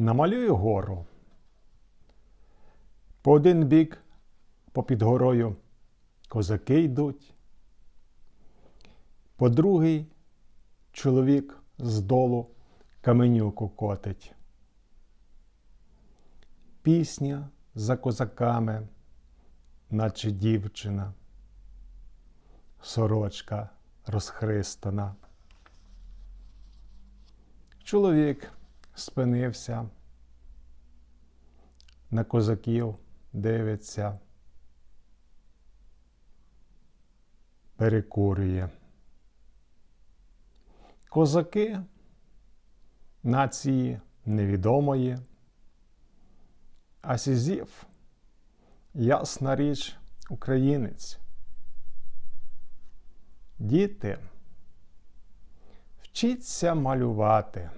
Намалюю гору. По один бік попід горою козаки йдуть. По другий чоловік з долу каменюку котить. Пісня за козаками, наче дівчина, сорочка розхристана. Чоловік спинився, на козаків дивиться, перекурює. Козаки нації невідомої, а Сізів, ясна річ, українець. Діти, вчіться малювати.